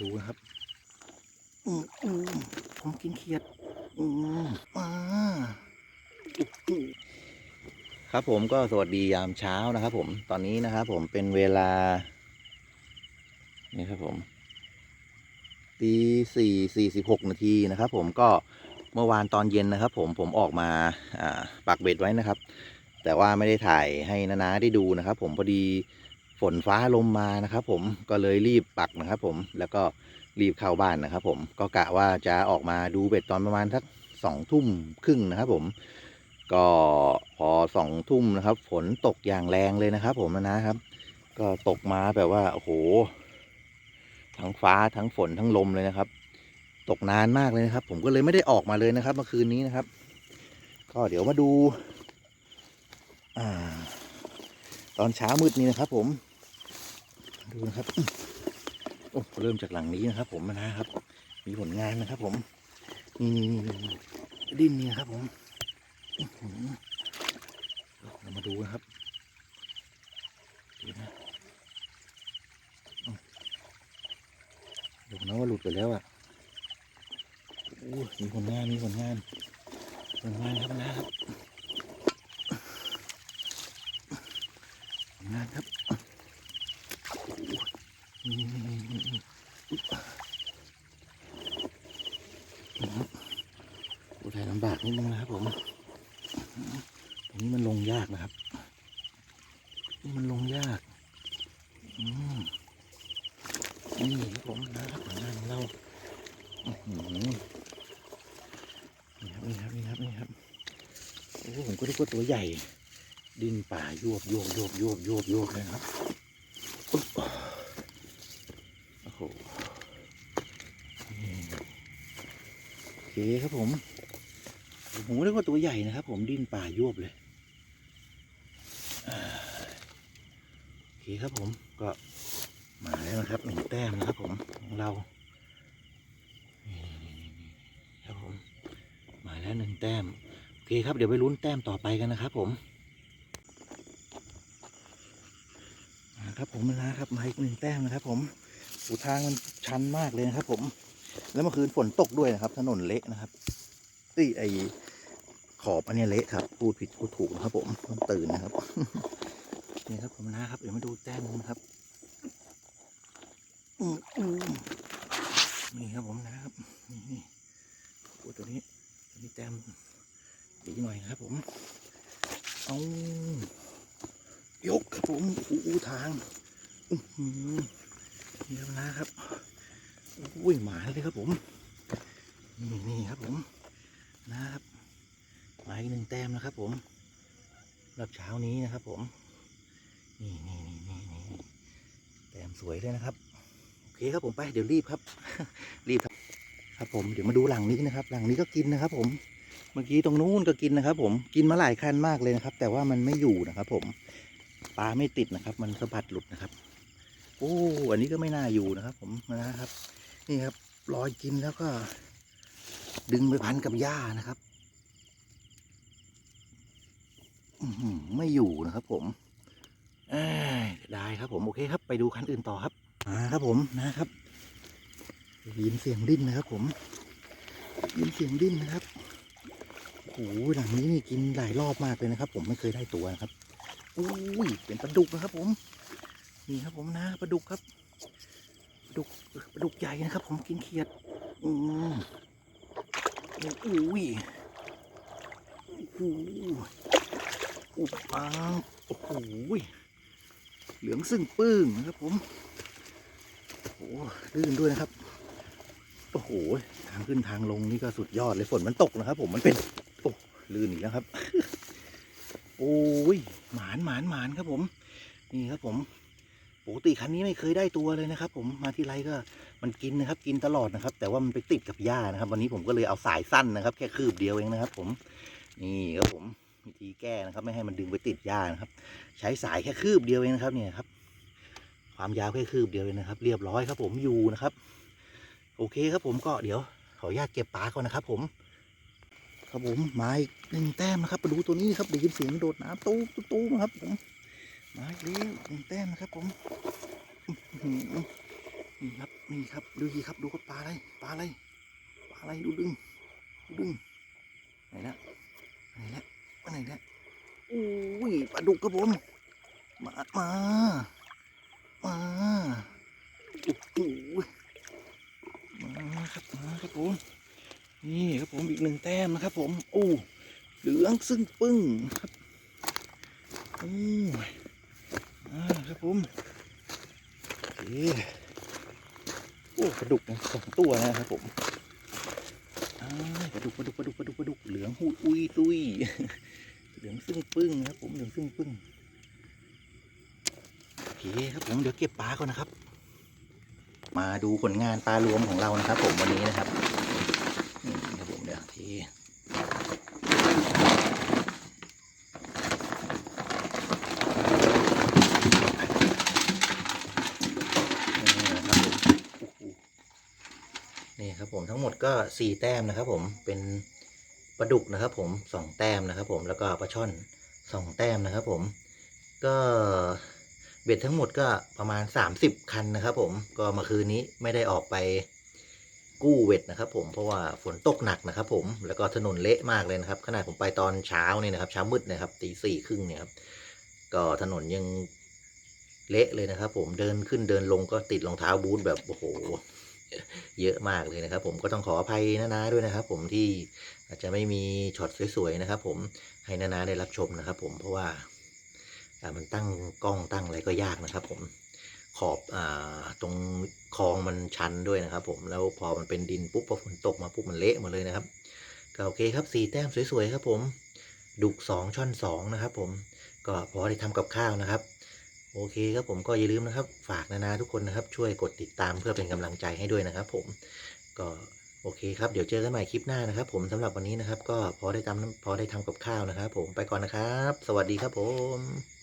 ดูนะครับอืมอืมผมกินเขียดอืมมาครับผมก็สวัสดียามเช้านะครับ ผมตอนนี้นะครับ ผมเป็นเวลา นี่ครับผมตีสี่สี่สิบหกนาทีนะครับ ผมก็เมื่อวานตอนเย็นนะครับ ผมผมออกมาอ่าปักเบ็ดไว้นะครับ แต่ว่าไม่ได้ถ่ายให้นาๆได้ดูนะครับ ผมพอดี ฝนฟ้าลมมานะครับ ผมก็เลยรีบปักนะครับ ผมแล้วก็รีบเข้าบ้านนะครับ ผมก็กะว่าจะออกมาดูเบ็ดตอนประมาณสักสองทุ่มครึ่งนะครับ ผมก็พอสองทุ่มนะครับ ฝนตกอย่างแรงเลยนะครับ ผมนะครับ ก็ตกมาแบบว่าโอ้โหทั้งฟ้าทั้งฝนทั้งลมเลยนะครับ ตกนานมากเลยนะครับ ผมก็เลยไม่ได้ออกมาเลยนะครับ เมื่อคืนนี้นะครับ ก็เดี๋ยวมาดูอ่าตอนเช้ามืดนี้นะครับ ผม ดูนะครับโอ้เริ่มจากหลังนี้นะครับ ผมนะครับ มีผลงานนะครับ ผมนี่นี่นี่ดิ้นนี่ครับ ผมเรามาดูนะครับดูนะอ้าวเดี๋ยวนะว่าหลุดไปแล้วอะโอ้มีผลงานมีผลงานผลงานครับนะครับผลงานครับนี่นี่นี่นี่นี่อุ๊ยนะ ครับดูแลลำบากนิดนึงนะครับผมตรงนี้มันลงยากนะครับ นี่มันลงยากอืมนี่ครับผมนะครับผลงานของเราอนี่ครับนี่ครับนี่ครับนี่ครับโอ้ผมก็นึกว่าตัวใหญ่ ดินป่ายวบยวบยวบยวบยวบยวบเลยนะครับโอ้โหนี่โอเคครับผมผมก็นึกว่าตัวใหญ่นะครับ ผมดินป่ายวบเลยโอเคครับผมก็มาแล้วนะครับหนึ่งแต้มนะครับ ผมของเราครับผมมาแล้วหนึ่งแต้มโอเคครับเดี๋ยวไปลุ้นแต้มต่อไปกันนะครับ ผมครับผมนะครับมาอีกหนึ่งแต้มนะครับ ผมอูทางมันชันมากเลยนะครับ ผม แล้วเมื่อคืนฝนตกด้วยนะครับ ถนนเละนะครับตีไอขอบอันนี้เละครับ พูดผิดพูดถูกนะครับ ผมต้องตื่นนะครับนี่ครับผมนะครับเดี๋ยวมาดูแต้มนะครับนี่ครับผมนะครับนี่นี่โอ้ตัวนี้ตัวนี้แต้มดีหน่อยนะครับ ผมเอายกครับผมอู้ทางนี่ครับนะครับ อุ้ยหมาเลยครับผม นี่นี่ครับผมนะครับหมาอีกหนึ่งแต้มนะครับผมรับเช้านี้นะครับผม นี่นี่นี่นี่นี่แต้มสวยเลยนะครับ โอเคครับผมไปเดี๋ยวรีบครับ รีบครับครับผมเดี๋ยวมาดูหลังนี้นะครับ หลังนี้ก็กินนะครับผมเมื่อกี้ตรงนู้นก็กินนะครับ ผมกินมาหลายคันมากเลยนะครับ แต่ว่ามันไม่อยู่นะครับ ผมปลาไม่ติดนะครับ มันสะบัดหลุดนะครับโอ้อันนี้ก็ไม่น่าอยู่นะครับ ผมนะครับ นี่ครับรอยกินแล้วก็ ดึงไปพันกับหญ้านะครับอือหือไม่อยู่นะครับ ผมเอ้ยได้ครับผม โอเคครับ ไปดูคันอื่นต่อครับมาครับผมนะครับได้ยินเสียงดิ้นนะครับ ผมได้ยินเสียงดิ้นนะครับโอ้โหหลังนี้นี่กินหลายรอบมากเลยนะครับ ผมไม่เคยได้ตัวนะครับอุ้ยเป็นปลาดุกนะครับ ผม นี่ครับผมนะปลาดุกครับปลา ดุกปลาดุกใหญ่นะครับ ผมกินเขียด อืมอุ้ยโอ้โหอุบอ้าโอ้โหเหลืองซึ่งปึ้งนะครับผมโอ้ลื่นด้วยนะครับ โอ้โห ทางขึ้นทางลงนี่ก็สุดยอดเลยฝนมันตกนะครับ ผมมันเป็น โอ้ลื่นอีกแล้วครับ โอ้ยหมานหมานหมานครับผม นี่ครับผม ปกติคันนี้ไม่เคยได้ตัวเลยนะครับ ผมมาที่ไรก็มันกินนะครับ กินตลอดนะครับ แต่ว่ามันไปติดกับหญ้านะครับ วันนี้ผมก็เลยเอาสายสั้นนะครับ แค่คืบเดียวเองนะครับ ผมนี่ครับผมวิธีแก้นะครับ ไม่ให้มันดึงไปติดหญ้านะครับ ใช้สายแค่คืบเดียวเองนะครับ เนี่ยครับ ความยาวแค่คืบเดียวเองนะครับ เรียบร้อยครับ ผมอยู่นะครับ โอเคครับผมก็เดี๋ยวขออนุญาตเก็บปลาก่อนนะครับ ผม ครับผมมาอีกหนึ่งแต้มนะครับมาดูตัวนี้ครับได้ยินเสียงโดดน้ำตู้ตู้ตู้นะครับผม มาอีกแล้วหนึ่งแต้มนะครับผมนี่ครับนี่ครับดูดีครับดูครับปลาอะไรปลาอะไรปลาอะไรดูดึงดูดึงไหนละไหนละไหนละอุ้ยปลาดุกครับผมมามามาโอ้โหมาครับมาครับผมนี่ครับผมอีกหนึ่งแต้มนะครับ ผมโอ้เหลืองซึ่งปึ้งครับโอ้ย ครับผมโอเคโอ้ปลาดุกสองตัวนะครับผมอ่าปลาดุกปลาดุกปลาดุกปลาดุกปลาดุกเหลืองหุยอุยตุยเหลืองซึ่งปึ้งนะครับผมเหลืองซึ่งปึ้งโอเคครับผมเดี๋ยวเก็บปลาก่อนนะครับ มาดูผลงานปลารวมของเรานะครับ ผมวันนี้นะครับนี่ครับผมเดี๋ยวโอเคนี่นะครับผมโอ้โหนี่ครับผมทั้งหมด ก็สี่แต้มนะครับ ผมเป็นปลาดุกนะครับ ผมสองแต้มนะครับ ผมแล้วก็ปลาช่อนสองแต้มนะครับ ผมก็เบ็ดทั้งหมดก็ประมาณ 30 คันนะครับ ผมก็มื่อคืนนี้ไม่ได้ออกไปกู้เวทนะครับ ผมเพราะว่าฝนตกหนักนะครับ ผมแล้วก็ถนนเละมากเลยนะครับขนาดผมไปตอนเช้าเนี่ยนะครับ เช้ามืดนะครับตีสี่ครึ่งเนี่ยครับก็ถนนยังเละเลยนะครับ ผมเดินขึ้นเดินลงก็ติดรองเท้าบูทแบบโอ้โห เยอะมากเลยนะครับ ผมก็ต้องขออภัยนะๆด้วยนะครับ ผมที่อาจจะไม่มีช็อตสวยๆนะครับ ผมให้นาๆได้รับชมนะครับ ผมเพราะว่ามันตั้งกล้องตั้งอะไรก็ยากนะครับ ผมขอบอตรงคลองมันชันด้วยนะครับ ผมแล้วพอมันเป็นดินปุ๊บพอฝนตกมาปุ๊บมันเละหมดเลยนะครับก็โอเคครับสี่แต้มสวยๆครับ ผมดุกสองช่อนสองนะครับ ผมก็พอได้ทำกับข้าวนะครับ โอเคครับผมก็อย่าลืมนะครับ ฝากนานาทุกคนนะครับ ช่วยกดติดตามเพื่อเป็นกำลังใจให้ด้วยนะครับ ผมก็โอเคครับ เดี๋ยวเจอกันใหม่คลิปหน้านะครับ ผมสำหรับวันนี้นะครับ ก็พอได้ทำพอได้ทำกับข้าวนะครับ ผมไปก่อนนะครับ สวัสดีครับผม